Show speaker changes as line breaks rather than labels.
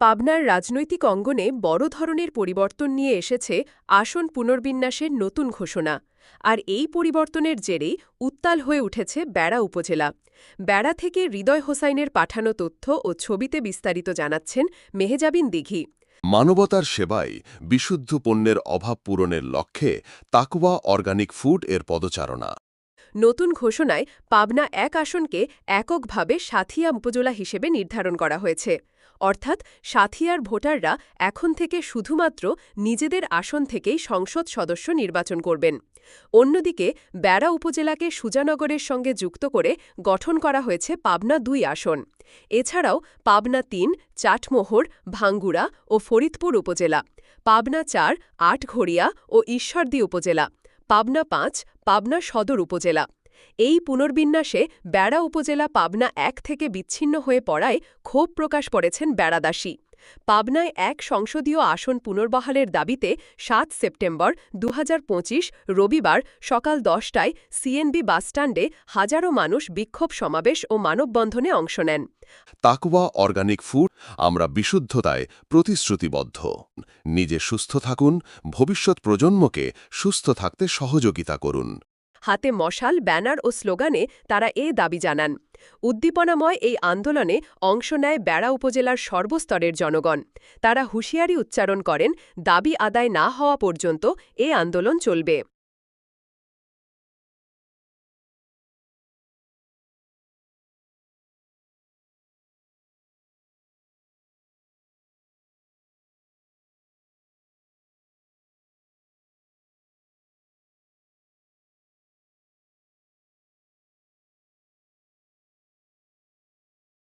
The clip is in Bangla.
পাবনার রাজনৈতিক অঙ্গনে বড় ধরনের পরিবর্তন নিয়ে এসেছে আসন পুনর্বিন্যাসের নতুন ঘোষণা। আর এই পরিবর্তনের জেরেই উত্তাল হয়ে উঠেছে বেড়া উপজেলা। বেড়া থেকে হৃদয় হোসাইনের পাঠানো তথ্য ও ছবিতে বিস্তারিত জানাচ্ছেন মেহেজাবিন দিঘি।
মানবতার সেবায় বিশুদ্ধ পণ্যের অভাব পূরণের লক্ষ্যে তাকওয়া অর্গানিক ফুড এর পদচারণা।
নতুন ঘোষণায় পাবনা এক আসনকে এককভাবে সাথিয়া উপজেলা হিসেবে নির্ধারণ করা হয়েছে। অর্থাৎ সাথিয়ার ভোটাররা এখন থেকে শুধুমাত্র নিজেদের আসন থেকেই সংসদ সদস্য নির্বাচন করবেন। অন্যদিকে বেড়া উপজেলাকে সুজানগরের সঙ্গে যুক্ত করে গঠন করা হয়েছে পাবনা দুই আসন। এছাড়াও পাবনা তিন, চাটমোহর, ভাঙ্গুড়া ও ফরিদপুর উপজেলা, পাবনা চার, আটঘড়িয়া ও ঈশ্বরদী উপজেলা। পাবনা পাঁচ পাবনা সদর উপজেলা। এই পুনর্বিন্যাসে বেড়া উপজেলা পাবনা এক থেকে বিচ্ছিন্ন হয়ে পড়ায় ক্ষোভ প্রকাশ করেছেন বেড়াদাসী। পাবনায় এক সংসদীয় আসন পুনর্বহালের দাবিতে সাত সেপ্টেম্বর দুহাজার পঁচিশ রবিবার সকাল দশটায় সিএনবি বাসস্ট্যান্ডে হাজারো মানুষ বিক্ষোভ সমাবেশ ও মানববন্ধনে অংশ নেন।
তাকওয়া অর্গানিক ফুড, আমরা বিশুদ্ধতায় প্রতিশ্রুতিবদ্ধ। নিজে সুস্থ থাকুন, ভবিষ্যৎ প্রজন্মকে সুস্থ থাকতে সহযোগিতা করুন।
হাতে মশাল, ব্যানার ও স্লোগানে তারা এ দাবি জানান। উদ্দীপনাময় এই আন্দোলনে অংশ নেয় বেড়া উপজেলার সর্বস্তরের জনগণ। তারা হুঁশিয়ারি উচ্চারণ করেন, দাবি আদায় না হওয়া পর্যন্ত এ আন্দোলন চলবে।